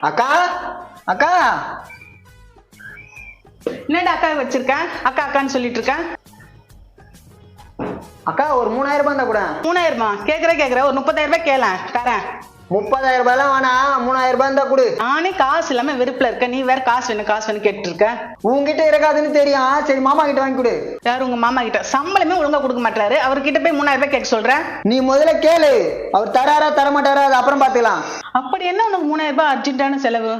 அக்கா? அக்கா? என்னடா அக்கா வச்சிருக்க? அக்கா அக்கான்னு சொல்லிட்டு இருக்க அக்கா ஒரு மூணாயிரம் ரூபாய் இருந்தா கூட. மூணாயிரமா? கேக்குற கேக்குற ஒரு முப்பதாயிரம் ரூபாய் கேள தரேன். முப்பதாயிரம் ரூபாய்லாம் வேணாம் மூணாயிரம் ரூபாய் இருந்தா கொடு. நானே காசு இல்லாம வெறுப்புல இருக்க நீ வேற காசு வேணும் காசு வேணும் கேட்டு இருக்க உன்கிட்ட இருக்காதுன்னு தெரியும். சரி மாமா கிட்ட வாங்கி கொடு. யார் உங்க மாமா கிட்ட? சம்பளமே ஒழுங்கா கொடுக்க மாட்டாரு அவர்கிட்ட போய் மூணாயிரம் ரூபாய் கேட்க சொல்ற? நீ முதல்ல கேளு. அவர் தராரா தர மாட்டாரா அது அப்புறம் பாத்துக்கலாம். அப்படி என்ன உனக்கு மூணாயிரம் ரூபாய் அர்ஜென்ட்டான செலவு?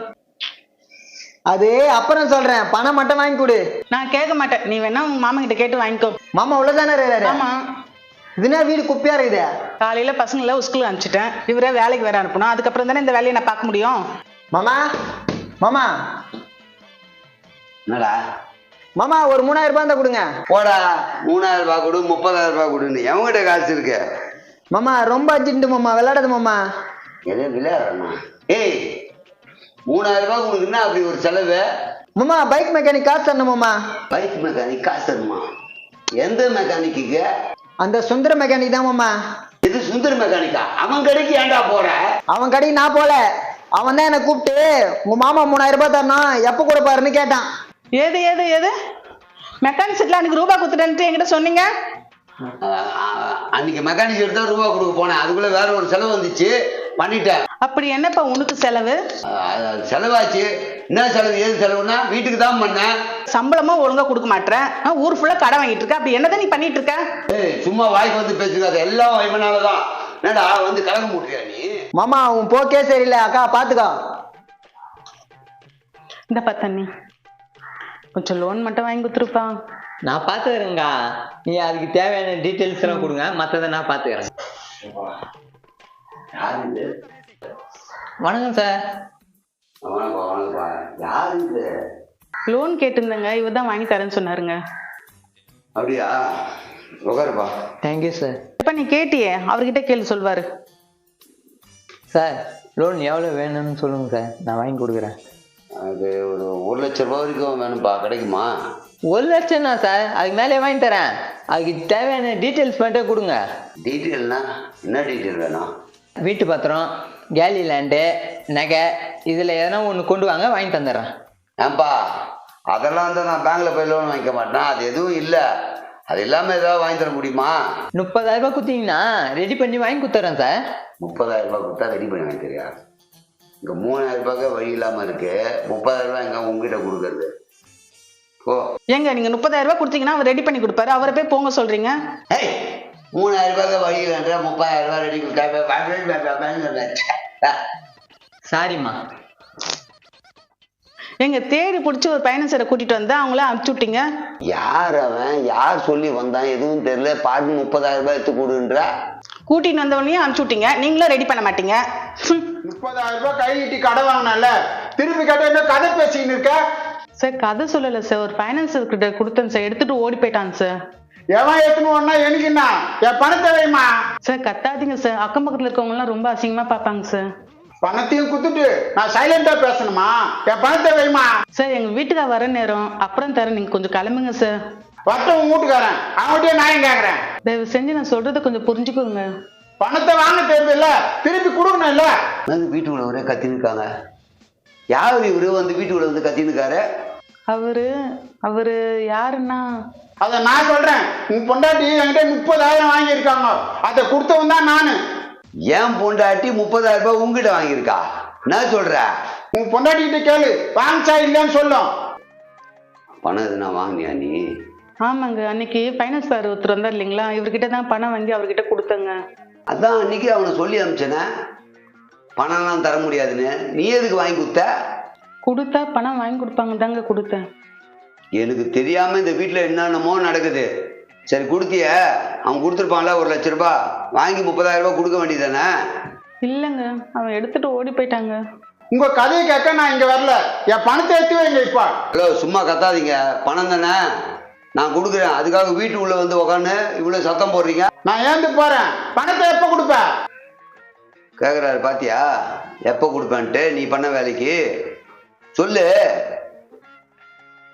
அது அப்புறம் சொல்றேன். பணம் மட்டும் வாங்கி கொடு. நான் கேட்க மாட்டேன். நீ வேணா உங்க மாமா கிட்ட கேட்டு வாங்கிக்கோ. மாமா உள்ளதானே ஆமா இதுனா வீடு குப்பையா இருக்குது? காலையில பசங்களை ஸ்கூலுக்கு அனுப்பிச்சிட்டேன். இவரே வேலைக்கு வேற அனுப்பணும். அதுக்கப்புறம் தானே இந்த வேலையை நான் பார்க்க முடியும்? மாமா மாமா. என்னடா? மாமா ஒரு மூணாயிரம் ரூபாய் இருந்தா கொடுங்க. போடா மூணாயிரம் ரூபாய் கொடு முப்பதாயிரம் ரூபாய் கொடுன்னு. எவங்கிட்ட காசு இருக்கு? மாமா ரொம்ப அர்ஜென்ட் மாமா. விளையாடாத மாமா. எதோ விளையாடுறா ஏய் மூணாயிரம் ரூபாய் உனக்கு என்ன அப்படி ஒரு செலவு? மாமா பைக் மெக்கானிக் காசு தரணும் மாமா. பைக் மெக்கானிக் காசு தருமா எந்த மெக்கானிக்கு அந்த சுந்தர மெக்கானிக் தான் மாமா. இது சுந்தர் மெக்கானிக்கா? அவன் கடைக்கு ஏன்டா போற? அவன் கடைக்கு நான் போல. அவன் தான் என்னை கூப்பிட்டு உங்க மாமா மூணாயிரம் ரூபாய் தரணும் எப்போ கூட பாருன்னு கேட்டான். ஏது ஏது ஏது மெக்கானிக் செட்ல அன்னைக்கு ரூபா கொடுத்துட்டேன்ட்டு என்கிட்ட சொன்னீங்க? அன்னைக்கு மெக்கானிக் எடுத்தா ரூபா கொடுக்க போனேன். அதுக்குள்ள வேற ஒரு செலவு வந்துச்சு. பண்ணிட்டேன். அப்படி என்னப்பா உனக்கு செலவு? செலவாச்சு. என்ன செலவு ஏது செலவுன்னா வீட்டுக்கு தான் பண்ணேன் சம்பளமும் ஒழுங்கா கொடுக்க மாட்டேன் ஊர் ஃபுல்லா கடை வாங்கிட்டு இருக்க. அப்படி என்னதான் நீ பண்ணிட்டு இருக்க? ஏய் சும்மா வாய்க்கு வந்து பேசுகாத எல்லாம் இவனாலதான் என்னடா வந்து கலக்க முட்டியா நீ? மாமா உன் போக்கே சரியில்லை. அக்கா பாத்துக்கோ. இந்த தண்ணி. கொஞ்சம் லோன் மட்டும் வாங்கி கொடுத்துருப்பா. நான் பார்த்துக்கிறேங்க்கா நீ அதுக்கு தேவையான டீட்டெயில்ஸ் எல்லாம் கொடுங்க. மற்றதை நான் பார்த்துக்கிறேன் வணக்கம் சார். வணக்கம் வணக்கம்ப்பா யாரு இது? லோன் கேட்டிருந்தேங்க இவர் தான் வாங்கி தரேன்னு சொன்னாருங்க. அப்படியா? உட்காருப்பா. தேங்க்யூ சார் இப்ப நீ கேட்டியே? அவர்கிட்ட கேள்வி சொல்வாரு. சார் லோன் எவ்வளோ வேணும்னு சொல்லுங்கள் சார். நான் வாங்கி கொடுக்குறேன். அது ஒரு ஒரு லட்ச ரூபா வரைக்கும் வேணும்ப்பா. கிடைக்குமா? ஒரு லட்சம் தான் சார் அதுக்கு மேலே வாங்கி தரேன். அதுக்கு தேவையான டீட்டெயில்ஸ் மட்டும் கொடுங்க. டீட்டெயில்னா என்ன டீட்டெயில் வேணும்? வீட்டு பத்திரம். கேலி லேண்டு நகை இதில் எதனா ஒன்று கொண்டு வாங்க வாங்கி தந்துடுறேன். ஏன்பா அதெல்லாம் வந்து நான் பேங்க்ல போய் லோன் வாங்கிக்க மாட்டேன்? அது எதுவும் இல்லை. அது இல்லாமல் ஏதாவது வாங்கி தர முடியுமா? முப்பதாயிரம் ரூபாய் கொடுத்தீங்கன்னா ரெடி பண்ணி வாங்கி கொடுத்துட்றேன் சார் முப்பதாயிரம் ரூபாய் கொடுத்தா ரெடி பண்ணி வாங்கி தரியா இங்கே மூணாயிரம் ரூபாய்க்கு வழி இல்லாமல் இருக்கு. முப்பதாயிரம் ரூபாய் எங்க உங்ககிட்ட கொடுக்கறது? ஓ ஏங்க நீங்க முப்பதாயிரம் ரூபாய் கொடுத்தீங்கன்னா அவர் ரெடி பண்ணி கொடுப்பாரு. அவரை போய் போங்க சொல்றீங்க. ஏய் மூணாயிரம் ரூபாய்க்கு வழி இல்லைன்ற முப்பதாயிரம் ரூபாய் ரெடி கொடுத்தா சாரிம்மா எங்க தேடி பிடிச்சி ஒரு பயணசரை கூட்டிட்டு வந்தா அவங்கள அனுப்பிச்சு விட்டீங்க? யார் அவன்? யார் சொல்லி வந்தான்? எதுவும் தெரியல. பாட்டு முப்பதாயிரம் ரூபாய் எடுத்து கொடுன்ற? கூட்டிட்டு வந்தவனையும் அனுப்பிச்சு விட்டீங்க. நீங்களும் ரெடி பண்ண மாட்டீங்க. முப்பதாயிரம் ரூபாய் கை நீட்டி கடை வாங்கினல திருப்பி கேட்ட என்ன கதை பேசிக்கிட்டு இருக்க? சார் கதை சொல்லல சார். ஒரு கிட்ட கொடுத்தேன் சார். எடுத்துட்டு ஓடி போயிட்டான் சார். எவன் எத்தனை ஒன்னா எனக்கு என்ன? என் பணத்தை வைமா சார் கத்தாதீங்க சார் அக்கம் பக்கத்துல இருக்கவங்க எல்லாம் ரொம்ப அசிங்கமா பார்ப்பாங்க சார் பணத்தையும் குத்துட்டு நான் சைலண்டா பேசணுமா? என் பணத்தை வைமா சார் எங்க வீட்டுக்கு வர நேரம். அப்புறம் தரேன். நீங்க கொஞ்சம் கிளம்புங்க சார் வட்டம் வீட்டுக்காரன். அவன்கிட்டயே நான் கேக்குறேன்? தயவு செஞ்சு நான் சொல்றதை கொஞ்சம் புரிஞ்சுக்கோங்க. பணத்தை வாங்க தேவையில்ல. திருப்பி கொடுக்கணும் இல்ல. வந்து வீட்டுக்குள்ள ஒரே கத்தின்னு இருக்காங்க. யார் இவரு? வந்து வீட்டுக்குள்ள வந்து கத்தின்னு இருக்காரு? அவரு அவரு யாருன்னா? அத நான் சொல்றேன். உன் பொண்டாட்டி என்கிட்ட முப்பதாயிரம் வாங்கியிருக்காங்க. அதை கொடுத்தவன் தான் நானு. ஏன் பொண்டாட்டி முப்பதாயிரம் ரூபாய் உங்ககிட்ட வாங்கியிருக்கா? என்ன சொல்ற? உன் பொண்டாட்டி கிட்ட கேளு. வாங்கிச்சா இல்லைன்னு சொல்லும். பணம் எதுனா வாங்கினியா நீ? ஆமாங்க அன்னைக்கு ஃபைனான்ஸ் சார் ஒருத்தர் வந்தார் இல்லைங்களா? இவர்கிட்ட தான் பணம் வாங்கி அவர்கிட்ட கொடுத்தேங்க. அதான் அன்னைக்கு அவனை சொல்லி அனுப்பிச்சனே. பணம்லாம் தர முடியாதுன்னு. நீ எதுக்கு வாங்கி கொடுத்த? கொடுத்தா பணம் வாங்கி கொடுப்பாங்க தாங்க கொடுத்தேன். எனக்கு தெரியாம இந்த வீட்டில் என்னென்னமோ நடக்குது. சரி கொடுத்திய. அவன் கொடுத்துருப்பான்ல ஒரு லட்ச ரூபாய் வாங்கி முப்பதாயிரம் ரூபாய் கொடுக்க வேண்டியதானே இல்லைங்க அவன் எடுத்துட்டு ஓடி போயிட்டாங்க. உங்க கதையை கேட்க நான் இங்க வரல. என் பணத்தை எடுத்து வைங்க இப்ப ஹலோ சும்மா கத்தாதீங்க. பணம் தானே? நான் கொடுக்குறேன். அதுக்காக வீட்டு உள்ள வந்து உக்காந்து இவ்வளோ சத்தம் போடுறீங்க? நான் ஏந்து போறேன். பணத்தை எப்ப கொடுப்ப? கேட்குறாரு பாத்தியா? எப்போ கொடுப்பேன்ட்டு? நீ பண்ண வேலைக்கு? சொல்லு.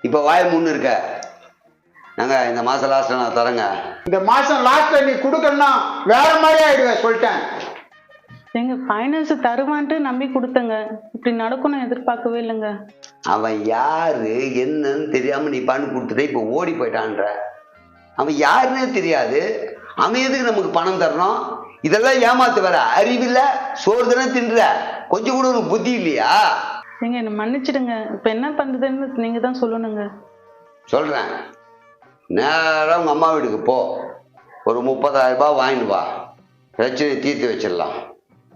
இப்போ வாய முன்னு இருக்க. நாங்க இந்த மாசம் லாஸ்ட்ல நான் தரேங்க. இந்த மாசம் லாஸ்ட்ல நீ கொடுக்கணும்னா வேற மாதிரி ஆயிடுவேன் சொல்லிட்டேன். எங்க ஃபைனான்ஸ் தருவான்ட்டு நம்பி கொடுத்தங்க. இப்படி நடக்கும்னு எதிர்பார்க்கவே இல்லைங்க. அவன் யாரு என்னன்னு தெரியாம நீ பண்ணி கொடுத்துட்டு இப்போ ஓடி போயிட்டான்ற. அவன் யாருன்னே தெரியாது. அவன் எதுக்கு நமக்கு பணம் தரணும்? இதெல்லாம் ஏமாத்து வர அறிவில்ல சோறு தானே தின்ற கொஞ்சம் கூட உனக்கு புத்தி இல்லையா? ஏங்க என்ன மன்னிச்சிடுங்க. இப்போ என்ன பண்ணுறதுன்னு நீங்க தான் சொல்லணுங்க. சொல்றேன். நேரா உங்க அம்மா வீட்டுக்கு போ. ஒரு முப்பதாயிரம் ரூபாய் வாங்கிட்டு வா. பிரச்சனை தீர்த்து வச்சிடலாம்.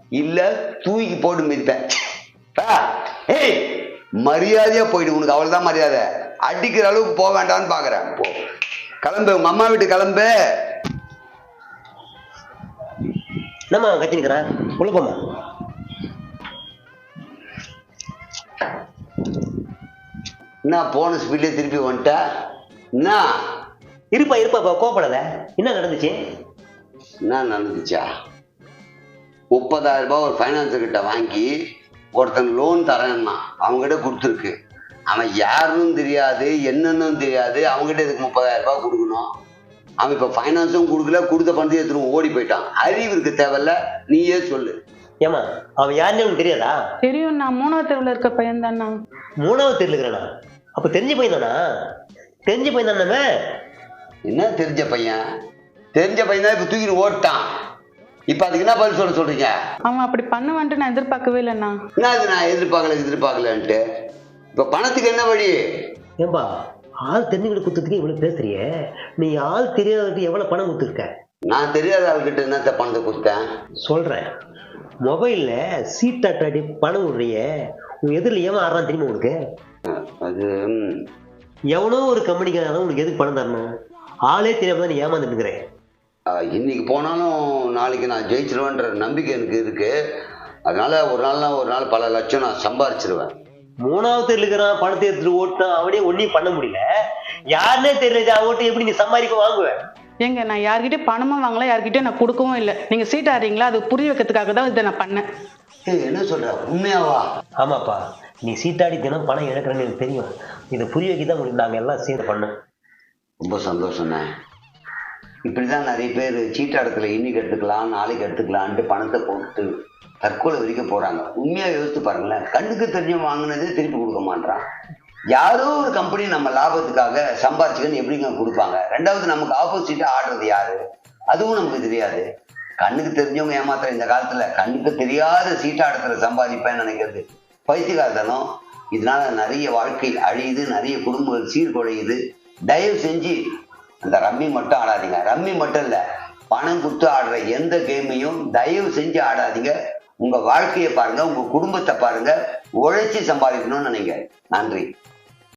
இல்ல தூக்கி போட்டு மிதிப்பேன். ஏய் மரியாதையா போயிடு. உனக்கு அவ்வளவுதான் மரியாதை. அடிக்கிற அளவுக்கு போக வேண்டாம்னு பாக்குறேன். போ. கிளம்பு. உங்க அம்மா வீட்டுக்கு கிளம்பு. என்னம்மா கத்தி நிற்கிறேன் உள்ள போம்மா. என்ன போன ஸ்பீட்லேயே திருப்பி வந்துட்டா? என்ன? இருப்பா இருப்பா இப்போ கோப்படாத என்ன நடந்துச்சு? என்ன நடந்துச்சா? முப்பதாயிரம் ரூபாய் ஒரு ஃபைனான்ஸர் கிட்ட வாங்கி ஒருத்தன் லோன் தரேன்னா அவங்ககிட்ட கொடுத்துருக்கு. அவன் யாருன்னு தெரியாது என்னன்னு தெரியாது. அவங்ககிட்ட இதுக்கு முப்பதாயிரம் ரூபாய் கொடுக்கணும்? அவன் இப்போ ஃபைனான்ஸும் கொடுக்கல கொடுத்த பணத்தை எடுத்துட்டு ஓடி போயிட்டான். அறிவு இருக்க தேவையில்ல. நீயே சொல்லு. ஏம்மா அவன் யாருன்னு உனக்கு தெரியாதா? தெரியும் நான் மூணாவது தெருவில் இருக்க பையன் தானா மூணாவது தெருல இருக்கிறானா? அப்போ தெரிஞ்ச பையன் தானா தெரிஞ்ச பையன் தானே என்ன தெரிஞ்ச பையன்? தெரிஞ்ச பையன் தான் இப்போ தூக்கிட்டு ஓட்டான். இப்போ அதுக்கு என்ன பதில் சொல்ல சொல்றீங்க? அவன் அப்படி பண்ணுவான்ட்டு நான் எதிர்பார்க்கவே இல்லைண்ணா. என்ன அது நான் எதிர்பார்க்கல எதிர்பார்க்கலன்ட்டு? இப்போ பணத்துக்கு என்ன வழி? ஏன்பா ஆள் தெரிஞ்சுக்கிட்டு கொடுத்ததுக்கு இவ்வளவு பேசுறியே. நீ ஆள் தெரியாதவர்கிட்ட எவ்வளவு பணம் கொடுத்துருக்க? நான் தெரியாத ஆள்கிட்ட என்னத்த பணத்தை கொடுத்தேன்? சொல்றேன். மொபைல்ல சீட்டாட்டாடி பணம் விடுறிய? உன் எதிரில் ஆடுறான் தெரியுமா உனக்கு? அது எவனோ ஒரு கம்பெனிக்காரன் உனக்கு எதுக்கு பணம் தரணும்? ஆளே தெரியாம தான் நீ ஏமாந்துட்டுங்கிற அஹ், இன்னைக்கு போனாலும் நாளைக்கு நான் ஜெயிச்சிருவேன்ற நம்பிக்கை எனக்கு இருக்கு. அதனால ஒரு நாள்னா ஒரு நாள் பல லட்சம் நான் சம்பாரிச்சிருவேன். மூணாவது இருக்கிறான் பணத்தை எடுத்துட்டு ஓட்டான் அவனே ஒன்னையும் பண்ண முடியல. யாருன்னே தெரியல அவன்கிட்ட எப்படி நீ சம்பாதிக்க வாங்குவ? ஏங்க நான் யார்கிட்டயும் பணமும் வாங்கல யார்கிட்டயும் நான் கொடுக்கவும் இல்லை. நீங்க சீட் ஆடுறீங்களா? அது புரிய வைக்கிறதுக்காக தான் இதை நான் பண்ணேன். ஏய் என்ன சொல்ற? உண்மையாவா? ஆமாப்பா. நீ சீட்டாடி தினம் பணம் இழக்கிறேன்னு எனக்கு தெரியும். இதை புரிய வைக்க தான் உங்களுக்கு நாங்கள் எல்லாம் சேர்ந்து பண்ணோம். ரொம்ப சந்தோஷம்ண்ணே. இப்படிதான் நிறைய பேர் சீட்டாடத்துல இன்னைக்கு எடுத்துக்கலாம் நாளைக்கு எடுத்துக்கலான்ட்டு பணத்தை போட்டு தற்கொலை வரைக்கும் போறாங்க. உண்மையா யோசித்து பாருங்களேன். கண்ணுக்கு தெரிஞ்சு வாங்கினதே திருப்பி கொடுக்க மாட்டான் யாரோ ஒரு கம்பெனி நம்ம லாபத்துக்காக சம்பாதிச்சுக்கன்னு எப்படிங்க கொடுப்பாங்க? ரெண்டாவது நமக்கு ஆப்போசிட்டா ஆடுறது யாரு? அதுவும் நமக்கு தெரியாது. கண்ணுக்கு தெரிஞ்சவங்க ஏமாத்துற இந்த காலத்துல கண்ணுக்கு தெரியாத சீட்டாடத்துல சம்பாதிப்பேன்னு நினைக்கிறது. பைத்தியகாரத்தனம் இதனால நிறைய வாழ்க்கை அழியுது நிறைய குடும்பங்கள் சீர்குலையுது. தயவு செஞ்சு அந்த ரம்மி மட்டும் ஆடாதீங்க. ரம்மி மட்டும் இல்ல பணம் கொடுத்து ஆடுற எந்த கேமையும் தயவு செஞ்சு ஆடாதீங்க. உங்க வாழ்க்கையை பாருங்க உங்க குடும்பத்தை பாருங்க உழைச்சி சம்பாதிக்கணும்னு நினைங்க. நன்றி.